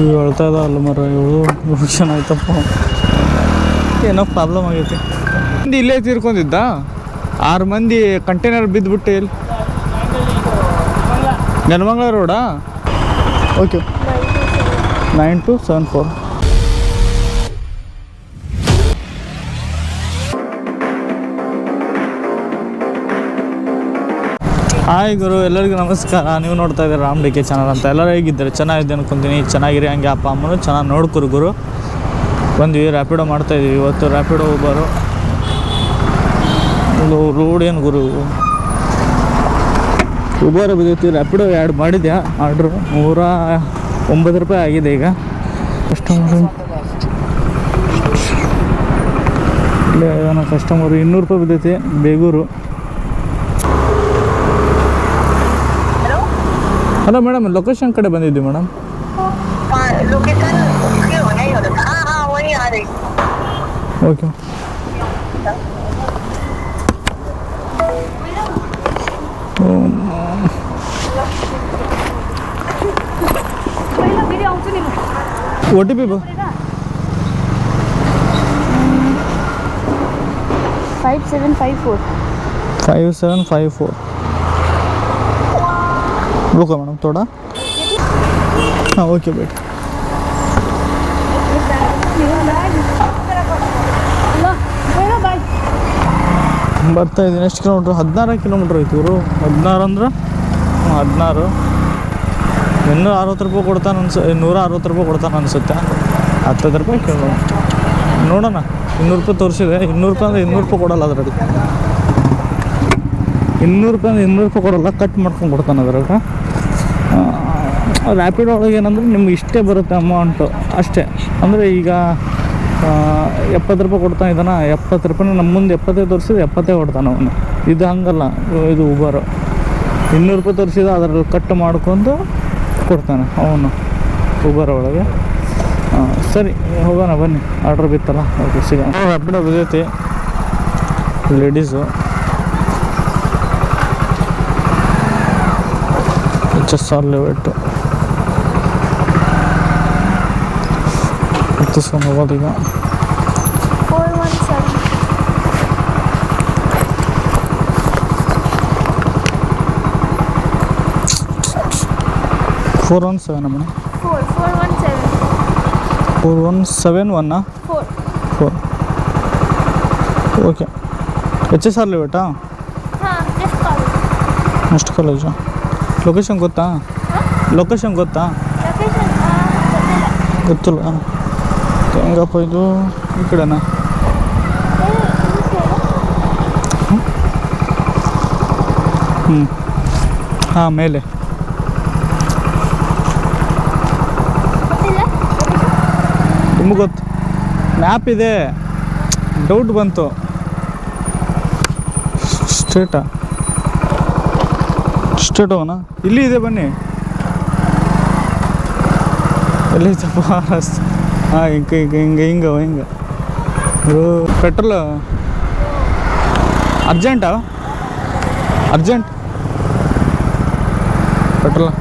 ಇವು ಹೇಳ್ತಾ ಅಲ್ಲ ಮರ ಇವಳು ಫಂಕ್ಷನ್ ಆಯ್ತಪ್ಪ ಏನೋ ಪ್ರಾಬ್ಲಮ್ ಆಗೈತಿ. ಮಂದಿ ಇಲ್ಲೇ ತೀರ್ಕೊಂಡಿದ್ದ? ಆರು ಮಂದಿ ಕಂಟೈನರ್ ಬಿದ್ದುಬಿಟ್ಟೆ ಇಲ್ಲಿ. Nelamangala ರೋಡಾ okay nine two seven four hi ಗುರು, ಎಲ್ಲರಿಗೂ ನಮಸ್ಕಾರ. ನೀವು ನೋಡ್ತಾ ಇದ್ದೀರಾ ರಾಮ್ ಡಿ ಕೆ ಚಾನಲ್ ಅಂತ. ಎಲ್ಲರೂ ಹೇಗಿದ್ದಾರೆ? ಚೆನ್ನಾಗಿದೆ ಅನ್ಕೊಂತೀನಿ. ಚೆನ್ನಾಗಿರಿ ಹಂಗೆ ಅಪ್ಪ ಅಮ್ಮನು ಚೆನ್ನಾಗಿ ನೋಡ್ಕೊರು ಗುರು. ಬಂದ್ವಿ ರ್ಯಾಪಿಡೋ ಮಾಡ್ತಾ ಇದೀವಿ ಇವತ್ತು ರ್ಯಾಪಿಡೋ ಬರೋ ರೋಡ್ ಏನು ಗುರು? ಉಬರ್ ಬಿದ್ದೈತಿ. ರ್ಯಾಪಿಡೋ ಆ್ಯಡ್ ಮಾಡಿದ್ಯಾ? ಆರ್ಡ್ರು ನೂರ ಒಂಬತ್ತು ರೂಪಾಯಿ ಆಗಿದೆ ಈಗ. ಕಸ್ಟಮರು ಕಸ್ಟಮರ್ ಇನ್ನೂರು ರೂಪಾಯಿ ಬಿದ್ದೈತಿ. ಬೇಗೂರು. ಹಲೋ ಮೇಡಮ್ ಲೊಕೇಶನ್ ಕಡೆ ಬಂದಿದ್ವಿ madam okay O T P ಬ five seven five four five seven five four रुको मैडम थोड़ा हाँ ओके बेट ಬರ್ತಾ ಇದ್ದೀನಿ ಎಷ್ಟು ಕಿಲೋಮೀಟ್ರ್ ಹದಿನಾರು ಕಿಲೋಮೀಟ್ರ್ ಐತಿ ಇವರು ಹದಿನಾರು ಅಂದ್ರೆ ಹ್ಞೂ, ಹದಿನಾರು ಇನ್ನೂರ ಅರವತ್ತು ರೂಪಾಯಿ ಕೊಡ್ತಾನೆ ಅನ್ಸ ನೂರ ಅರವತ್ತು ರೂಪಾಯಿ ಕೊಡ್ತಾನೆ ಅನಿಸುತ್ತೆ ಹತ್ತತ್ತು ರೂಪಾಯಿ ಕಿಲೋ ನೋಡೋಣ ಇನ್ನೂರು ರೂಪಾಯಿ ತೋರಿಸಿದೆ ಇನ್ನೂರು ರೂಪಾಯಿ ಅಂದರೆ ಇನ್ನೂರು ರೂಪಾಯಿ ಕೊಡಲ್ಲ ಅದರಲ್ಲಿ ಇನ್ನೂರು ರೂಪಾಯಿ ಅಂದ್ರೆ ಇನ್ನೂರು ರೂಪಾಯಿ ಕೊಡಲ್ಲ ಕಟ್ ಮಾಡ್ಕೊಂಡು ಕೊಡ್ತಾನೆ ಅದ್ರಾಗ ರ್ಯಾಪಿಡ್ ಒಳಗೆ ಏನಂದ್ರೆ ನಿಮ್ಗೆ ಇಷ್ಟೇ ಬರುತ್ತೆ ಅಮೌಂಟು ಅಷ್ಟೇ ಅಂದರೆ ಈಗ ಎಪ್ಪತ್ತು ರೂಪಾಯಿ ಕೊಡ್ತಾ ಇದ್ದಾನ ಎಪ್ಪತ್ತು ರೂಪಾಯಿ ನಮ್ಮ ಮುಂದೆ ಎಪ್ಪತ್ತೇ ತೋರಿಸಿದ್ರೆ ಎಪ್ಪತ್ತೇ ಕೊಡ್ತಾನೆ ಅವನು ಇದು ಹಂಗಲ್ಲ ಇದು ಉಬರು ಇನ್ನೂರು ರೂಪಾಯಿ ತೋರಿಸಿದ ಅದರಲ್ಲಿ ಕಟ್ ಮಾಡ್ಕೊಂಡು ಕೊಡ್ತಾನೆ ಅವನು ಉಬರ್ ಒಳಗೆ ಸರಿ ಹೋಗೋಣ ಬನ್ನಿ ಆರ್ಡ್ರ್ ಬಿತ್ತಲ್ಲ ಓಕೆ ಸಿಗೋಣ ಬಿದ್ದೈತಿ ಲೇಡೀಸು వచ్చేసార్లే పెట్టు గుర్తుస్తుంది అవ్వదు ఇక ఫోర్ వన్ సెవెన్ అమ్మ ఫోర్ వన్ సెవెన్ వన్నా ఫోర్ ఓకే వచ్చేసార్లే బేటా నెక్స్ట్ కాలేజా ಲೊಕೇಶನ್ ಗೊತ್ತಾ? ಲೊಕೇಶನ್ ಗೊತ್ತಾ? ಗೊತ್ತಿಲ್ಲ. ಹೆಂಗಪ್ಪ ಇದು? ಈ ಕಡೆನಾ? ಹ್ಞೂ ಹಾಂ, ಮೇಲೆ. ನಿಮ್ಗೆ ಗೊತ್ತು ಮ್ಯಾಪ್ ಇದೆ. ಡೌಟ್ ಬಂತು. ಸ್ಟ್ರೇಟಾ ಸ್ಟ್ರೇಟ್ ಹೋಗೋಣ ಇಲ್ಲಿ ಇದೆ ಬನ್ನಿ. ಎಲ್ಲಿ ಸ್ವಲ್ಪ ರಸ್ತೆ ಹಾಂ ಹಿಂಗೆ ಹಿಂಗೆ ಹಿಂಗೆ ಹಿಂಗೆ ಇದು ಪೆಟ್ರೋಲ್ ಅರ್ಜೆಂಟಾ? ಅರ್ಜೆಂಟ್? ಪೆಟ್ರೋಲ್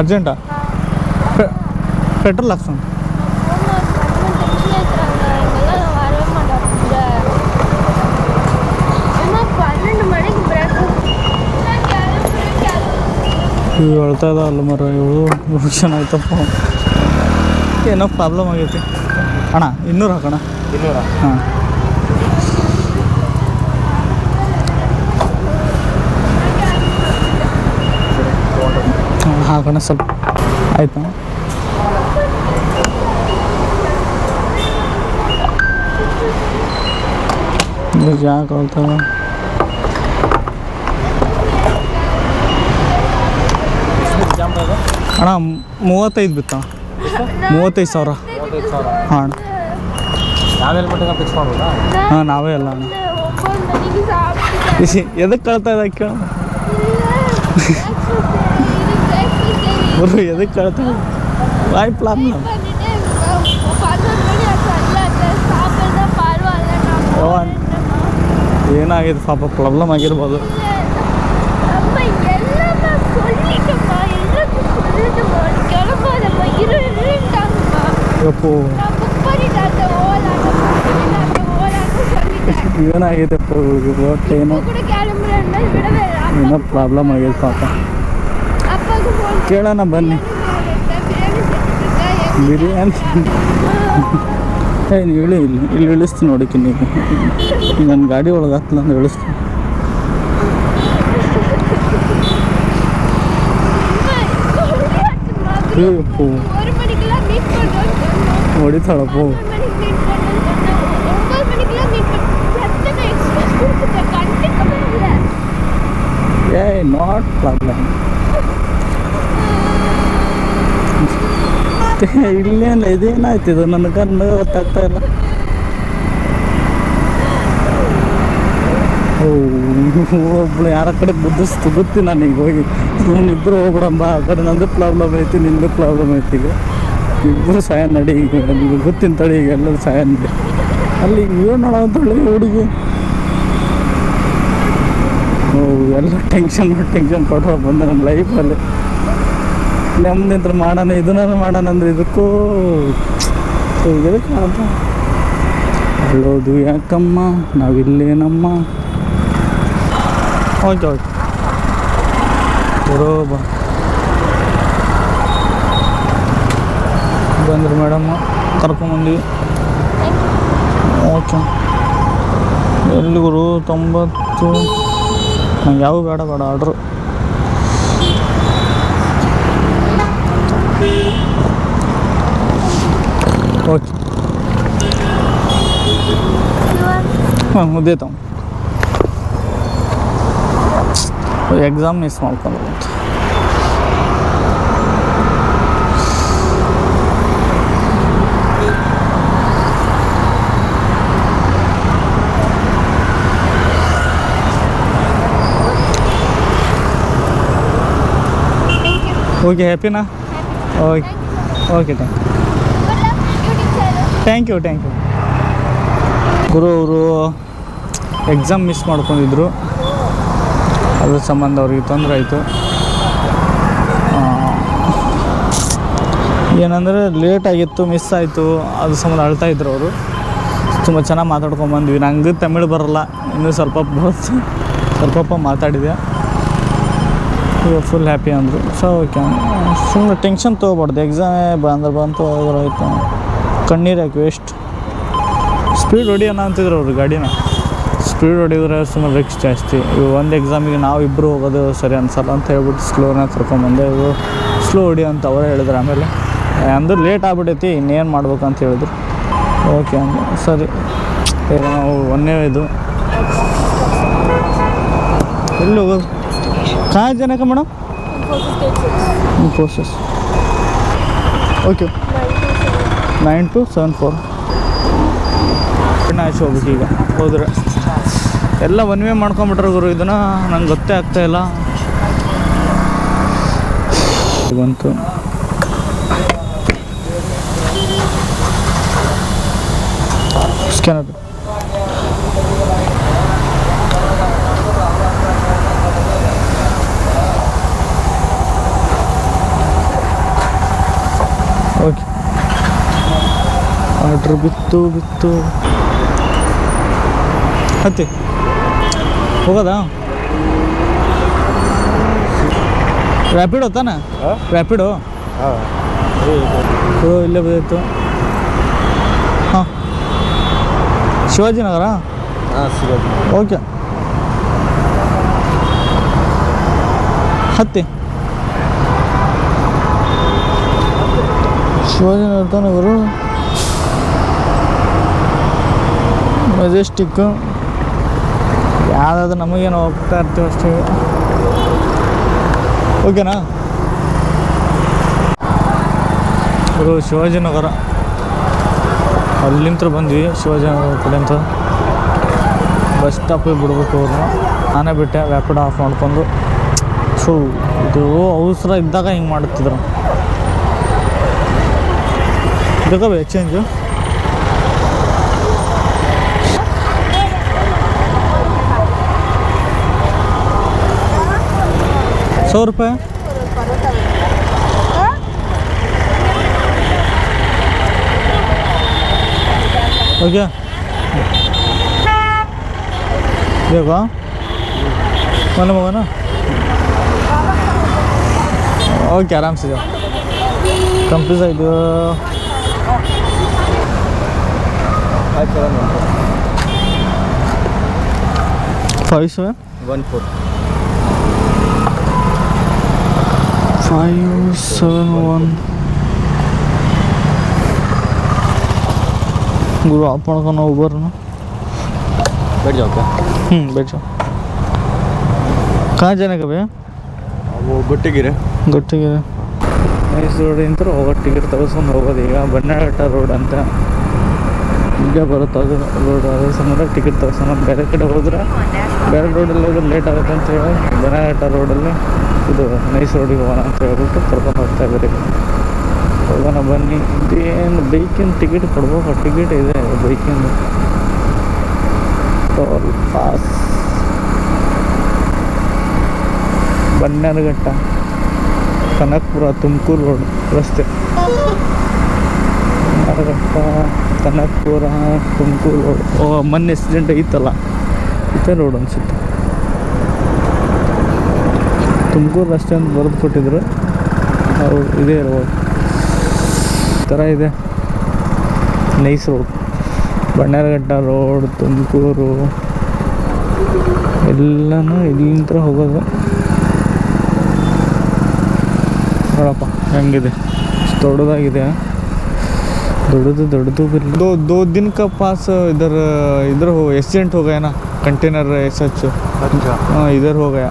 ಅರ್ಜೆಂಟಾ? ಪೆಟ್ರೋಲ್ ಹಾಕ್ಸೋಣ ಇವು ಹೇಳ್ತಾ ಅಲ್ಲ ಮರ ಇವಳು ಆಯ್ತಪ್ಪ. ಏನೋ ಪ್ರಾಬ್ಲಮ್ ಆಗೈತಿ. ಅಣ್ಣ ಇನ್ನೂರು ಹಾಕೋಣ? ಇನ್ನೂರ? ಹಾಂ. ಹಾಕೋಣ ಸ್ವಲ್ಪ. ಆಯ್ತಾ? ಯಾಕೆ ಹೇಳ್ತಾವ ಅಣ್ಣ ಮೂವತ್ತೈದು ಬಿತ್ತ ಮೂವತ್ತೈದು ಸಾವಿರ ಮೂವತ್ತೈದು ಸಾವಿರ ಹಾಂ ಅಣ್ಣ ನಾವೇನು ಮಟ್ಟಿಗೆ ಫಿಕ್ಸ್ ಮಾಡ್ಬೋದಾ ಹಾಂ ನಾವೇ ಅಲ್ಲ ಅಣ್ಣ ಒಬ್ಬ ಮನೆಗೆ ಸಾಕು ಇಸಿ ಎದಕ್ಕೆ ಕಳ್ತಾ ಇದ್ದ ಕೇಳ ಗುರು ಎದಕ್ಕೆ ಕಳ್ತಾ ವಾಯ್ ಪ್ರಾಬ್ಲಮ್ ಏನಾಗಿದೆ ಪಾಪ ಪ್ರಾಬ್ಲಮ್ ಆಗಿರ್ಬೋದು ಯಪ್ಪು. ಏನಾಗೈತಪ್ಪ ಇವ್ರಿಗೆ ಒಟ್ಟು ಏನೋ? ಪ್ರಾಬ್ಲಮ್ ಆಗಿದೆ ಪಾಪ. ಕೇಳೋಣ ಬನ್ನಿ. ಬಿರಿಯಾನಿ ಏನು ಇಳಿ ಇಲ್ಲಿ ಇಲ್ಲಿ ಇಳಿಸ್ತೀನಿ ನೋಡಿಕೆ ನೀವು ನನ್ನ ಗಾಡಿ ಒಳಗೆ ಹತ್ತಲ್ಲ ಅಂದ್ರೆ ಇಳಿಸ್ತೀನಿ. கண்டிப்பாக இல்லை ಏ ನಾಟ್ ಪ್ರಾಬ್ಲಮ್ ಇಲ್ಲೇನಿಲ್ಲ ಇದೇನಾಯ್ತು ಇದು ನನ್ನ ಕಣ್ಣು ಗೊತ್ತಾಗ್ತಾ ಇಲ್ಲ ಓ ಒಬ್ಳು ಯಾರ ಕಡೆ ಬುದ್ಧಿಸ್ತು ಗೊತ್ತಿ ನನಗೆ ಹೋಗಿ ಇಬ್ಬರು ಹೋಗ್ಬಿಡಂಬ ಆ ಕಡೆ ನಂದು ಪ್ರಾಬ್ಲಮ್ ಐತಿ, ನಿಂದು ಪ್ರಾಬ್ಲಮ್ ಐತಿ ಈಗ. ಇಬ್ಬರು ಸಹಾಯ ನಡಿ ಈಗ ನಿಮಗೆ ಗೊತ್ತಿನ ತಡಿ ಈಗ ಎಲ್ಲರೂ ಸಹಾಯ ನಡಿ. ಅಲ್ಲಿ ಏನು ನೋಡೋಂತೇಳಿ ಹುಡುಗಿ. ಓ, ಎಲ್ಲ ಟೆನ್ಷನ್ ಟೆನ್ಷನ್ ಕೊಟ್ಟು ಬಂದ ನಮ್ಮ ಲೈಫಲ್ಲಿ ನಮ್ದಿಂತ್ರ ಮಾಡೋಣ ಇದನ್ನ ಮಾಡೋಣ ಅಂದ್ರೆ ಇದಕ್ಕೂ ಇದಕ್ಕೆ ಅಳ್ಳೋದು ಯಾಕಮ್ಮ? ನಾವಿಲ್ಲೇನಮ್ಮ? ಓಕೆ ಓಕೆ ಬರೋಬ ಬಂದ್ರಿ ಮೇಡಮ್ ಕರ್ಕೊಂಬಂದ್ವಿ ಓಕೆ. ಎಲ್ಲಿ ಗುರು ತೊಂಬತ್ತು. ನಂಗೆ ಯಾವ ಬೇಡ ಬೇಡ, ಆರ್ಡ್ರು. ಓಕೆ. ಹಾಂ, ಮುದ್ದೆ ತಮ್ಮ ಎಕ್ಸಾಮ್ ಮಿಸ್ ಮಾಡ್ಕೊಂಡು okay ಹ್ಯಾಪಿನಾ okay okay thank thank you thank you ಗುರು ಅವರು ಎಕ್ಸಾಮ್ ಮಿಸ್ ಮಾಡ್ಕೊಂಡಿದ್ರು. ಅದ್ರ ಸಂಬಂಧ ಅವ್ರಿಗೆ ತೊಂದರೆ ಆಯಿತು. ಏನಂದರೆ ಲೇಟ್ ಆಗಿತ್ತು ಮಿಸ್ ಆಯಿತು, ಅದ್ರ ಸಂಬಂಧ ಅಳ್ತಾ ಇದ್ರು ಅವರು. ತುಂಬ ಚೆನ್ನಾಗಿ ಮಾತಾಡ್ಕೊಂಬಂದ್ವಿ ನಂಗೆ ತಮಿಳು ಬರಲ್ಲ, ಇನ್ನೂ ಸ್ವಲ್ಪ ಬರುತ್ತೆ ಸ್ವಲ್ಪ ಮಾತಾಡಿದೆ. ಇವಾಗ ಫುಲ್ ಹ್ಯಾಪಿ ಅಂದರು. ಸೊ ಓಕೆ ಸುಮ್ಮನೆ ಟೆನ್ಷನ್ ತೊಗೋಬಾರ್ದು. ಎಕ್ಸಾಮೇ ಬಂದ್ರೆ ಬಂತು, ಹೋದ್ರೆ ಆಯಿತು ಕಣ್ಣೀರು ಹಾಕಿ ವೇಸ್ಟ್ ಸ್ಪೀಡ್ ಹೊಡಿಯೋಣ ಅಂತಿದ್ರು ಅವರು ಗಾಡಿನ. ಸ್ಪೀಡ್ ಹೊಡೆದ್ರೆ ಸುಮ್ಮನೆ ರಿಕ್ಸ್ ಜಾಸ್ತಿ. ಇವು ಒಂದು ಎಕ್ಸಾಮಿಗೆ ನಾವು ಇಬ್ಬರು ಹೋಗೋದು ಸರಿ ಅನ್ಸಲ್ಲ ಅಂತ ಹೇಳ್ಬಿಟ್ಟು ಸ್ಲೋನ ಕರ್ಕೊಂಬಂದೆ ಇವು ಸ್ಲೋ ಹೊಡಿ ಅಂತ ಅವರೇ ಹೇಳಿದ್ರು ಆಮೇಲೆ. ಅಂದ್ರೆ ಲೇಟ್ ಆಗ್ಬಿಟ್ಟೈತಿ ಇನ್ನೇನು ಮಾಡ್ಬೇಕಂತ ಹೇಳಿದ್ರು. ಓಕೆ ಅಂದ ಸರಿ. ಈಗ ನಾವು ಒಂದೇ ಇದು. ಎಲ್ಲಿ ಹೋಗೋದು? ಕಾಯ್ ಜನಕ madam process okay nine two seven four ಆಚೆ ಹೋಗ್ಬಿಟ್ಟು ಈಗ. ಹೋದ್ರೆ. ಎಲ್ಲ ಒನ್ ವೇ ಮಾಡ್ಕೊಂಬಿಟ್ರೆ ಗುರು. ಇದನ್ನು ನಂಗೆ ಗೊತ್ತೇ ಆಗ್ತಾ ಇಲ್ಲ. ಬಂತು ಸ್ಕ್ಯಾನರ್ ಓಕೆ ಆರ್ಡ್ರ್ ಬಿತ್ತು ಬಿತ್ತು. ಹತ್ತಿ. ಹೋಗೋದಾ? ರ್ಯಾಪಿಡೋ ತಾನೆ? ರ್ಯಾಪಿಡೋ ಇಲ್ಲೇ ಬಂದಿತ್ತು. ಹಾಂ. ಶಿವಾಜಿನಗರ? ಓಕೆ. ಹತ್ತಿ. ಶಿವಾಜಿನಗರ ತಾನೆ ಇವರು ಮೆಜೆಸ್ಟಿಕ್ಕು ಯಾವುದಾದ್ರು ನಮಗೇನು ಹೋಗ್ತಾ ಇರ್ತೀವಿ ಅಷ್ಟೇ. ಓಕೆನಾ ಗುರು ಶಿವಾಜಿನಗರ. ಅಲ್ಲಿಂದ ಬಂದ್ವಿ, ಶಿವಾಜಿನಗರ ಕಡೆಯಿಂದ ಬಸ್ ಸ್ಟಾಪಿಗೆ ಬಿಡ್ಬೇಕು ಅವ್ರನ್ನ. ನಾನೇ ಬಿಟ್ಟೆ ರ್ಯಾಪಿಡ್ ಆಫ್ ಮಾಡ್ಕೊಂಡು. ಸೊ ಇದು ಅವಸರ ಇದ್ದಾಗ ಹಿಂಗೆ ಮಾಡ್ತಿದ್ರು. ಬೇಕಾ ಎಕ್ಸ್ಚೇಂಜು सौ रुपये हो गया देखो मालूम होगा ना ओके आराम से जाओ कंप्लीट आई दो five seven one four five seven one four five seven one गुरु आपण का उबर ना बैठ जाओ क्या हम्म बैठ जाओ कहाँ जाने का भैया वो गुट्टी गिरे ಗೊತ್ತಿಗೆ ನೈಸ್ ರೋಡಿಂದ ಹೋಗೋ ಟಿಕೆಟ್ ತೆಗೆಸ್ಕೊಂಡು ಹೋಗೋದು ಈಗ ಬಣ್ಣಘಟ್ಟ ರೋಡ್ ಅಂತ ಈಗ ಬರುತ್ತೆ ಅದು. ರೋಡ್ ಅದ್ರ ಸಂಬಂಧ ಟಿಕೆಟ್ ತೆಗೆಸೋಣ. ಬೇರೆ ಕಡೆ ಹೋದ್ರೆ ಬೇರೆ ರೋಡಲ್ಲಿ ಹೋದ್ರೆ ಲೇಟ್ ಆಗುತ್ತೆ ಅಂತ ಹೇಳಿ ಬಣ್ಣಘಟ್ಟ ರೋಡಲ್ಲಿ ಇದು ನೈಸ್ ರೋಡಿಗೆ ಹೋಗೋಣ ಅಂತ ಹೇಳ್ಬಿಟ್ಟು ಕರ್ಕೊಂಡು ಹೋಗ್ತಾ ಇದ್ದೀರಿ. ಹೋಗೋಣ ಬನ್ನಿ. ಇದೇನು ಬೈಕಿನ ಟಿಕೆಟ್ ಕೊಡ್ಬೇಕು? ಟಿಕೆಟ್ ಇದೆ ಬೈಕಿಂದು toll pass Bannerghatta Kanakapura Tumakuru road ರಸ್ತೆ. ಬನ್ನರಘಟ್ಟ ಕನಕಪುರ, ತುಮಕೂರು, ಓ, ಮೊನ್ನೆ ಎಕ್ಸಿಡೆಂಟ್ ಐತಲ್ಲ ಇದೇ ರೋಡ್ ಅನಿಸುತ್ತೆ. ತುಮಕೂರು ರಸ್ತೆ ಅಂತ ಬರೆದು ಕೊಟ್ಟಿದ್ರು ಅವ್ರು ಇದೇ ರೋಡ್ ಥರ ಇದೆ. Nice road Bannerghatta road Tumakuru. ಎಲ್ಲನೂ ಇಲ್ಲಿಂದ ಹೋಗೋದು. ನೋಡಪ್ಪ, ಹೆಂಗಿದೆ? ದೊಡ್ಡದಾಗಿದೆ. ದೊಡ್ಡದು ದೊಡ್ಡದು ಬಿರ್ಲಿ दो दो दिन का पास इधर इधर हो एक्सीडेंट हो गया ना कंटेनर सच अच्छा हाँ इधर हो गया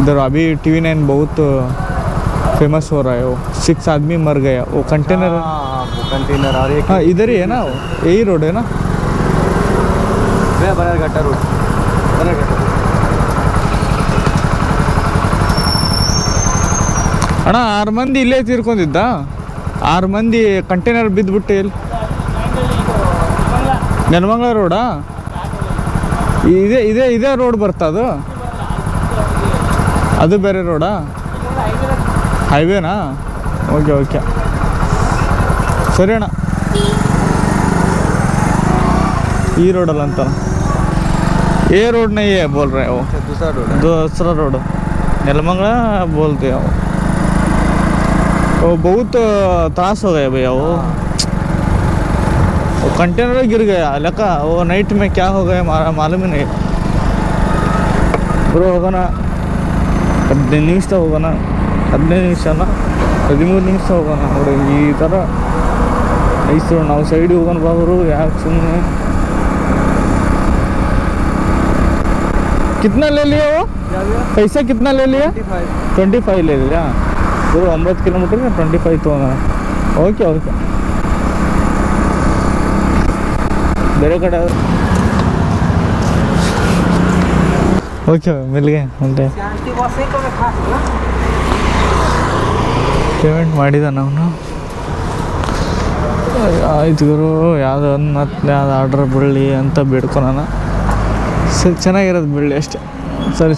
इधर अभी टीवी नाइन बहुत फेमस हो रहा है वो सिक्स आदमी मर गया वो कंटेनर हाँ वो कंटेनर और एक हाँ इधर ही है ना वो यही रोड है ना वे बनेरघट्टा रोड बनेरघट्टा ಅಣ್ಣ ಆರು ಮಂದಿ ಇಲ್ಲೇ ತೀರ್ಕೊಂಡಿದ್ದ ಆರು ಮಂದಿ ಕಂಟೈನರ್ ಬಿದ್ದುಬಿಟ್ಟು ಇಲ್ಲಿ ನೆಲಮಂಗ್ಲ ರೋಡಾ? ಇದೇ ಇದೇ ಇದೇ ರೋಡ್ ಬರ್ತಾ ಅದು? ಅದು ಬೇರೆ ರೋಡಾ? ಹೈವೇನಾ? Okay okay. ಸರಿ ಅಣ್ಣ. ಈ ರೋಡಲ್ಲ ಅಂತ. ಏ ರೋಡ್ನ ಏ ಬೋಲ್ ರೇ ಓ ರೋಡ್. ದಸರಾ ರೋಡು. ನೆಲಮಂಗ್ಲ ಬೋಲ್ತೀವಿ ಅವು. वो वो बहुत त्रास हो गया भैया वो वो कंटेनर गिर गया लका वो नाइट में क्या हो गया मारा मालूम ही नहीं ಬ್ರೋ ಹೋಗೋಣ ಹದಿನೈದು ನಿಮಿಷ ಹೋಗೋಣ ಹದಿನೈದು ನಿಮಿಷನ ಹದಿಮೂರು ನಿಮಿಷ ಹೋಗೋಣ ನೋಡಿ ಈ ಥರ ನೈಸು ನಾವು ಸೈಡಿಗೆ ಹೋಗೋಣ ಬಾಬರು ಯಾಕೆ ಸುಮ್ಮನೆ कितना ले लिया वो पैसा कितना ले लिया ಟ್ವೆಂಟಿ ಫೈವ್ ले लिया ಇದು ಒಂಬತ್ತು ಕಿಲೋಮೀಟ್ರಿಗೆ ಟ್ವೆಂಟಿ ಫೈವ್ ತೊಗೊಂಡ ಓಕೆ ಓಕೆ ಬೇರೆ ಕಡೆ ಓಕೆ ಮಿಲ್ಗೆ ಅಂತೆ ಪೇಮೆಂಟ್ ಮಾಡಿದ ನಾವು ಆಯ್ತು ಗುರು, ಯಾವುದು ಮತ್ತೆ ಯಾವ್ದು ಆರ್ಡ್ರ್ ಬೀಳಲಿ ಅಂತ ಬಿಡ್ಕೊಳೋಣ. ಸರಿ ಚೆನ್ನಾಗಿರೋದು ಬೀಳಲಿ ಅಷ್ಟೇ. ಸರಿ.